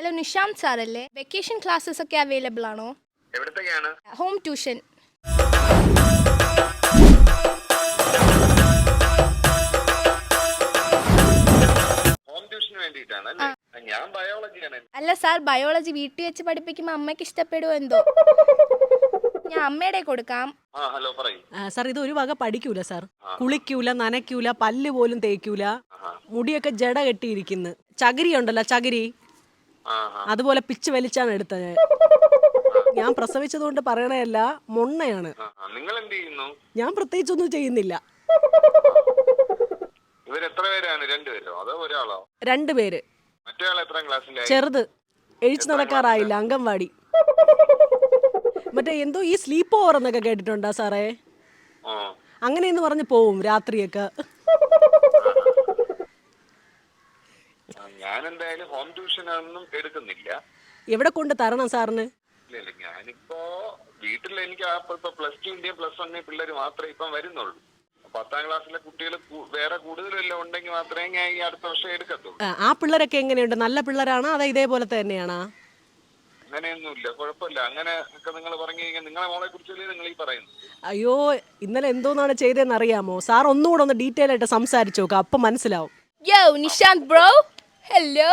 Hello Nishant sir അല്ലേ? Vacation classes ഒക്കെ available ആണോ? എവിടത്തേക്കാണ്? ഹോം ട്യൂഷൻ ഞാൻ ബയോളജിയാണ് അല്ല സാർ ബയോളജി വീട്ടിൽ വെച്ച് പഠിപ്പിക്കുമ്പോ അമ്മയ്ക്ക് ഇഷ്ടപ്പെടുമോ എന്തോ? ഞാൻ അമ്മയുടെ കൊടുക്കാം. ആ ഹലോ സാർ ഇത് ഒരു വക പഠിക്കൂല സാർ കുളിക്കൂല നനയ്ക്കൂല പല്ല് പോലും തേക്കൂല. മുടിയൊക്കെ ജട കെട്ടിയിരിക്കുന്നു. ചകിരി ഉണ്ടല്ലോ ചകിരി. അതുപോലെ പിച്ച് വലിച്ചാണ് എടുത്തത്. ഞാൻ പ്രസവിച്ചതുകൊണ്ട് പറയണയല്ല മൊണ്ണയാണ്. ആ, ആ. നിങ്ങൾ എന്ത് ചെയ്യുന്നു ഞാൻ പ്രത്യേകിച്ചൊന്നും ചെയ്യുന്നില്ല. ഇവർ എത്ര പേരാണ്? രണ്ടുപേരോ? അതോ ഒരാളോ? രണ്ടുപേര് മറ്റേ ആൾ എത്രാം ക്ലാസ്സിലായി? ചെറുത്. എഴുച്ചു നടക്കാറായില്ല. അംഗൻവാടി. മറ്റേ എന്തോ ഈ സ്ലീപ്പ് ഓവർ എന്നൊക്കെ കേട്ടിട്ടുണ്ടോ സാറേ? ഓ അങ്ങനെയെന്ന് പറഞ്ഞ് പോവും രാത്രിയൊക്കെ ആ, ഞാൻ എന്തായാലും ഹോം ട്യൂഷൻ ഒന്നും എടുക്കുന്നില്ല. എവിടെ കൊണ്ട് തരണം സാറിന്? ഇല്ല ഞാനിപ്പോ വീട്ടിൽ എനിക്ക് ആ ഇപ്പൊ പ്ലസ് ടുവിന്റെയും പ്ലസ് വണ്ണിന്റെയും പിള്ളേർ മാത്രമേ ഇപ്പം വരുന്നുള്ളൂ. പത്താം ക്ലാസ്സിലെ കുട്ടികൾ വേറെ കൂടുതലെല്ലാം ഉണ്ടെങ്കിൽ മാത്രമേ ഞാൻ ഈ അടുത്ത വർഷം എടുക്കത്തുള്ളൂ. ആ, ആ പിള്ളേരൊക്കെ എങ്ങനെയുണ്ട്? നല്ല പിള്ളേരാണോ? അതോ ഇതേപോലെ തന്നെയാണോ? അങ്ങനെയൊന്നുമില്ല കുഴപ്പമില്ല. അങ്ങനെ ഒക്കെ നിങ്ങൾ പറഞ്ഞു കഴിഞ്ഞാൽ നിങ്ങളെ മോളെ കുറിച്ചല്ലേ നിങ്ങൾ ഈ പറയുന്നത്? അയ്യോ ഇന്നലെ എന്തോന്നാണ് ചെയ്തതെന്ന് അറിയാമോ സാർ ഒന്നുകൂടെ ഒന്ന് ഡീറ്റെയിൽ ആയിട്ട് സംസാരിച്ചു നോക്കാം അപ്പൊ മനസ്സിലാവും. യോ നിഷാന്ത് ബ്രോ ഹലോ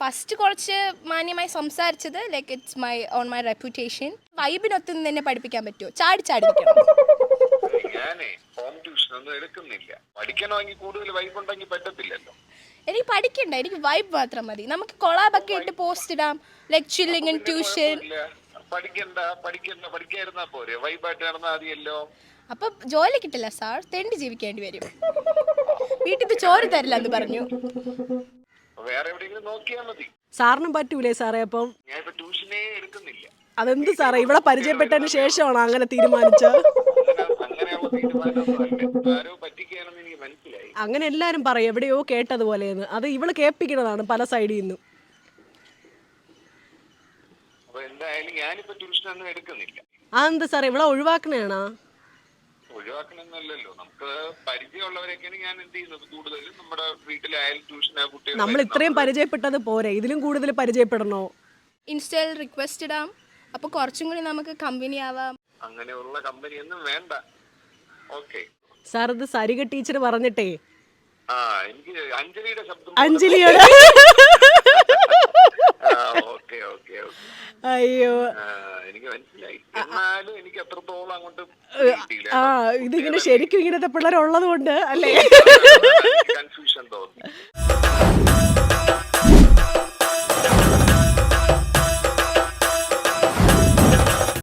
ഫസ്റ്റ് കുറച്ച് മാന്യമായി സംസാരിച്ചത് like it's my own my reputation വൈബിനൊത്തുനിന്ന് തന്നെ പഠിപ്പിക്കാൻ പറ്റുമോ ചാടി ചാടി ഞാനേ ഹോം ട്യൂഷൻ ഒന്നും എടുക്കുന്നില്ല. പഠിക്കണമെങ്കിൽ കൂടുതൽ വൈബ് ഉണ്ടെങ്കിൽ പറ്റത്തില്ലല്ലോ. എനിക്ക് പഠിക്കണ്ട എനിക്ക് വൈബ് മാത്രം മതി. നമുക്ക് കൊളാബൊക്കെ ഇട്ട് പോസ്റ്റ് ഇടാം ലൈക് ചില്ലിങ് ട്യൂഷൻ പഠിക്കണ്ട പഠിക്കണ്ട പോരെ. വൈബായിട്ട് നടന്നാൽ മതിയല്ലോ. അപ്പൊ ജോലി കിട്ടില്ല സാർ. തെണ്ടി ജീവിക്കേണ്ടി വരും. വീട്ടിൽ ചോര തരില്ല എന്ന് പറഞ്ഞു. വേറെ എവിടെയെങ്കിലും നോക്കിയാൽ മതി. സാറിനും പറ്റൂലേ സാറേ അപ്പം? ഞാൻ ഇപ്പൊ ട്യൂഷനേ എടുക്കുന്നില്ല. അതെന്ത് സാറേ? ഇവിടെ പരിചയപ്പെട്ടതിന് ശേഷമാണോ അങ്ങനെ തീരുമാനിച്ച അങ്ങനെ അങ്ങനെയുള്ള തീരുമാനമൊന്നുമല്ല. ആരോ പറ്റിക്കുകയാണെന്ന് എനിക്ക് മനസ്സിലായി. അങ്ങനെ എല്ലാരും പറയും എവിടെയോ കേട്ടതുപോലെയെന്ന്. അത് ഇവൾ കേൾപ്പിക്കുന്നതാണ് പല സൈഡിൽ നിന്നും. അപ്പൊ എന്തായാലും ഞാനിപ്പോ ട്യൂഷനൊന്നും എടുക്കുന്നില്ല. അതെന്ത് സാറേ? ഇവിടെ ഒഴിവാക്കണേണോ ഒഴിവാക്കണമെന്നല്ലല്ലോ നമുക്ക് പരിചയമുള്ളവരൊക്കെയാണ് ഞാൻ എന്ത് ചെയ്യുന്നത്? കൂടുതലും നമ്മുടെ വീട്ടിലായാലും ട്യൂഷൻ കുട്ടികൾ നമ്മൾ ഇത്രയും പരിചയപ്പെട്ടത് പോരെ? ഇതിലും കൂടുതൽ പരിചയപ്പെടണോ? ഇൻസ്റ്റയിൽ റിക്വസ്റ്റ് ഇടാം. അപ്പൊ കുറച്ചും കൂടി നമുക്ക് കമ്പനി ആവാം. അങ്ങനെയുള്ള കമ്പനി ഒന്നും വേണ്ട. ഓക്കെ സാർ ഇത് സരിക ടീച്ചർ പറഞ്ഞിട്ടേ. ആ എനിക്ക് അഞ്ജലിയുടെ ശബ്ദം അഞ്ജലിയോട്? ഓക്കെ ഓക്കെ ഓക്കെ അയ്യോ. എനിക്ക് മനസ്സിലായി. എന്നാലും എനിക്ക് അത്രത്തോളം അങ്ങോട്ട് ആ ഇതിങ്ങനെ ശരിക്കും ഇങ്ങനത്തെ പിള്ളേരുള്ളത് കൊണ്ട് അല്ലേ